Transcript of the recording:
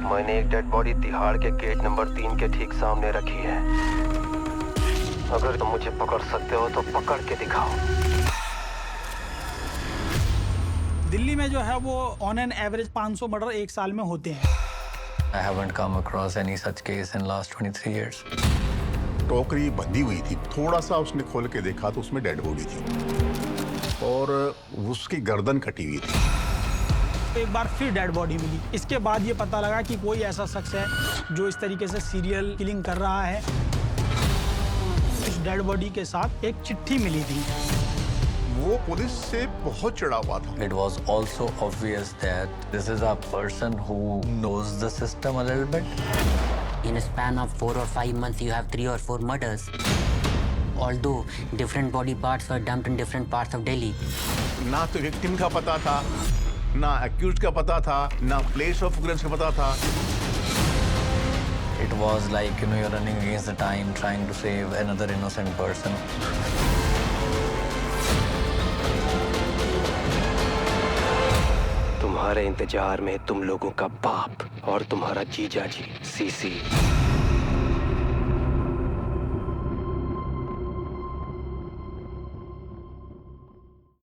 मैंने एक dead body Tihar के गेट नंबर तीन के ठीक सामने रखी है। अगर तुम मुझे पकड़ सकते हो तो पकड़ के दिखाओ। दिल्ली में जो है वो ऑन एन एवरेज 500 मर्डर एक साल में होते हैं। I haven't come across any such case in last 23 years. टोकरी बंधी हुई थी थोड़ा सा उसने खोल के देखा तो उसमें डेड बॉडी थी। और उसकी गर्दन कटी हुई थी। तो एक बार फिर डेड बॉडी मिली इसके बाद ये पता लगा कि कोई ऐसा शख्स है जो इस तरीके से सीरियल किलिंग कर रहा है उस डेड बॉडी के साथ एक चिट्ठी मिली थी वो पुलिस से बहुत चिड़ा हुआ था It was also obvious that this is a person who knows the system a little bit. In a span of four or five months, you have three or four murders. Although different body parts were dumped in different parts of Delhi. ना तो victim का पता था ना accused का पता था ना प्लेस ऑफ़ ऑफ्रेंस का पता था it was like you know you're running against the time trying to save an other innocent person तुम्हारे इंतज़ार में तुम लोगों का बाप और तुम्हारा जीजा जी सी सी।